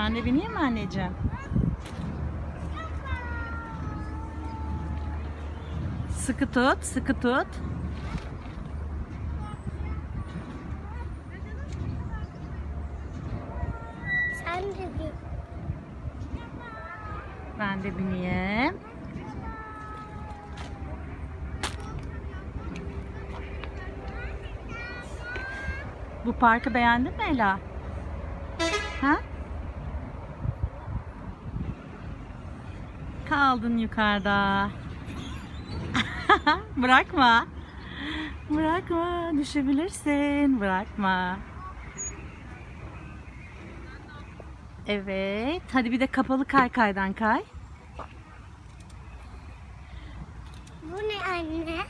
Ben de bineyim mi anneciğim? Sıkı tut, sıkı tut. Sen de bir. Ben de bineyim. Bu parkı beğendin mi Ela? Kaldın yukarıda. Bırakma. Bırakma. Düşebilirsin. Bırakma. Evet. Hadi bir de kapalı kaykaydan kay. Bu ne anne?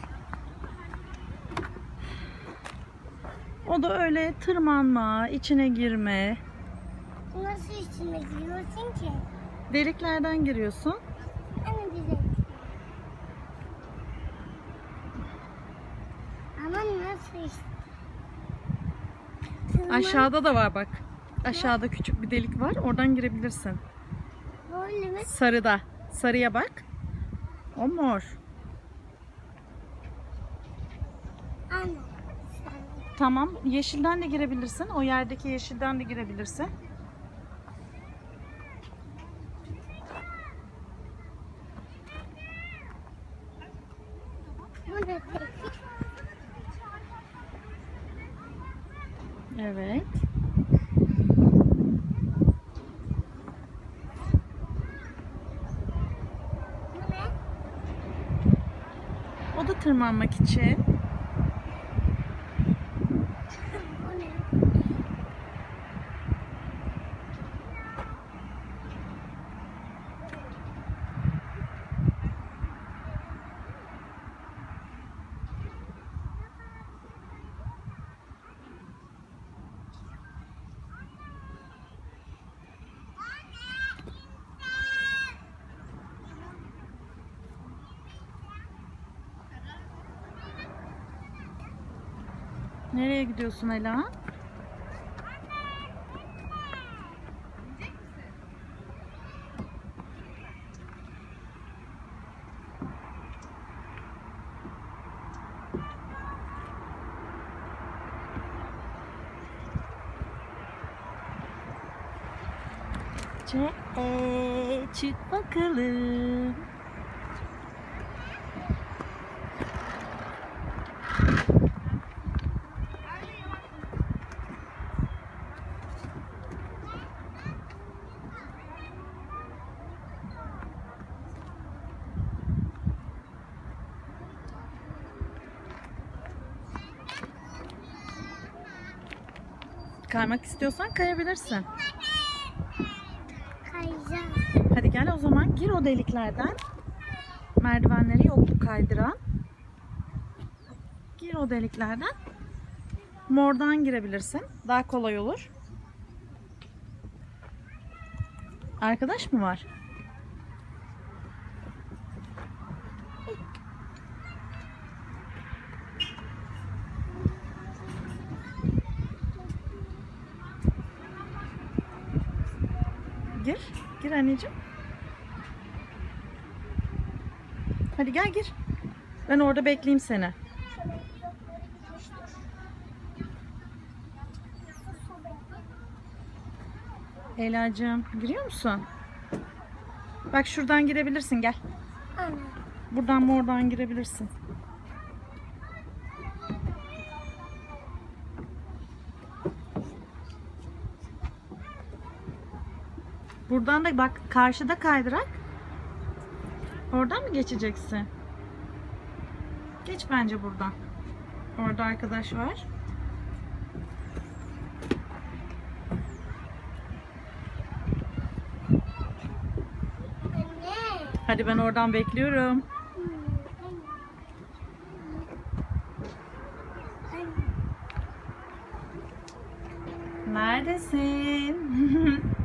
O da öyle tırmanma, içine girme. Nasıl içine giriyorsun ki? Deliklerden giriyorsun. Aşağıda da var bak. Aşağıda küçük bir delik var. Oradan girebilirsin. Sarıda. Sarıya bak. O mor. Tamam. Yeşilden de girebilirsin. O yerdeki yeşilden de girebilirsin. Bu peki? Evet. O da tırmanmak için. Bu ne? Nereye gidiyorsun Ela? Çek, ee, çık bakalım. Kaymak istiyorsan kayabilirsin. Kayacağım. Hadi gel o zaman gir o deliklerden. Merdivenleri yok bu kaydıran. Gir o deliklerden. Mordan girebilirsin. Daha kolay olur. Arkadaş mı var? Gir. Gir anneciğim. Hadi gel gir. Ben orada bekleyeyim seni. Ela'cığım giriyor musun? Bak şuradan girebilirsin gel. Buradan mı oradan girebilirsin. Buradan da bak karşıda kaydırak. Oradan mı geçeceksin? Geç bence buradan. Orada arkadaş var. Hadi ben oradan bekliyorum. Neredesin?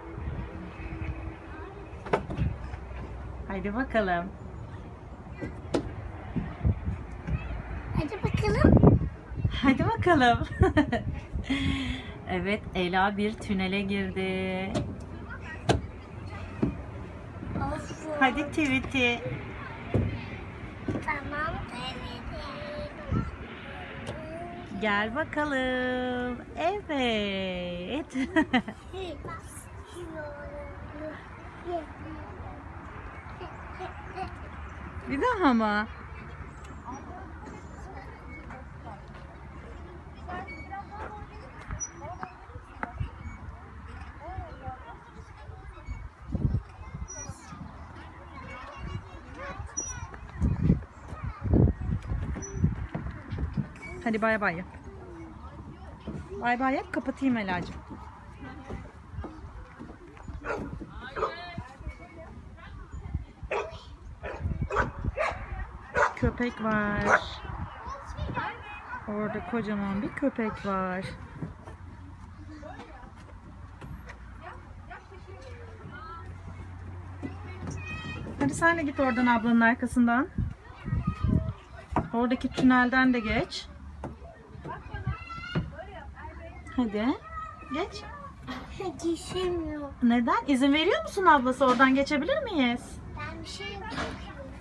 Haydi bakalım. Hadi bakalım. Hadi bakalım. evet, Ela bir tünele girdi. Hadi tweet'i. Tamam denedim. Gel bakalım. Evet. Bir daha mı? Hadi bay bay yap. Bay bay yap kapatayım Ela'cığım. Köpek var. Orada kocaman bir köpek var. Hadi sen de git oradan ablanın arkasından. Oradaki tünelden de geç. Hadi. Geç. Geçemiyorum. Neden? İzin veriyor musun ablası? Oradan geçebilir miyiz? Ben bir bakıyorum.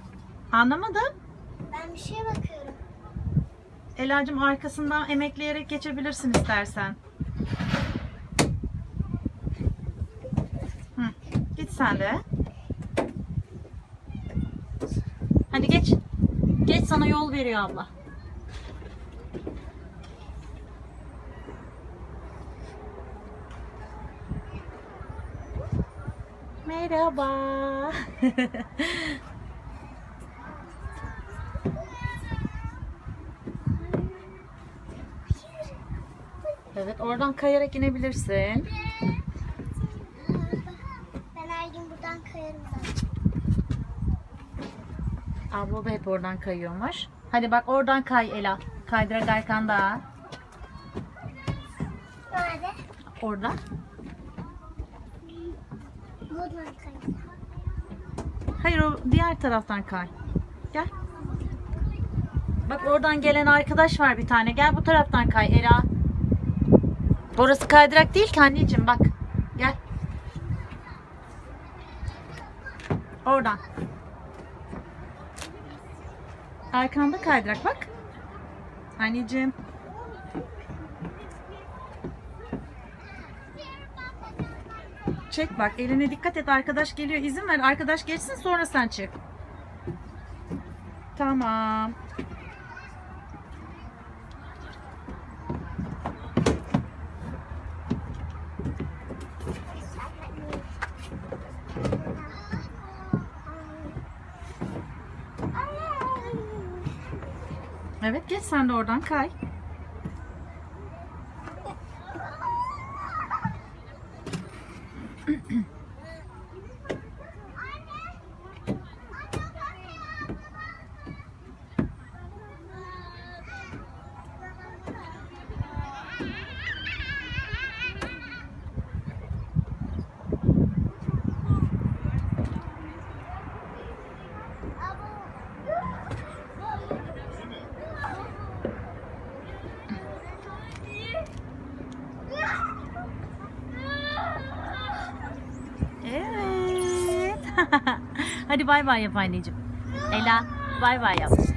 Anlamadım. Bir şeye bakıyorum. Ela'cığım arkasından emekleyerek geçebilirsin istersen. Hı. Git sen de. Hadi geç. Geç sana yol veriyor abla. Merhaba. evet oradan kayarak inebilirsin. Ben her gün buradan kayarım zaten. Abla da hep oradan kayıyormuş. Hadi bak oradan kay Ela. Kaydırak arkanda. Nerede? Orada. Buradan kayarım. Hayır o diğer taraftan kay. Gel. Bak oradan gelen arkadaş var bir tane. Gel bu taraftan kay Ela. Orası kaydırak değil ki anneciğim bak. Gel. Oradan. Arkanda kaydırak bak. Anneciğim. Çek bak eline dikkat et arkadaş geliyor izin ver arkadaş geçsin sonra sen çık. Tamam. Evet geç sen de oradan kay. Evet. Hadi bay bay yap anneciğim. Ela bay bay yap.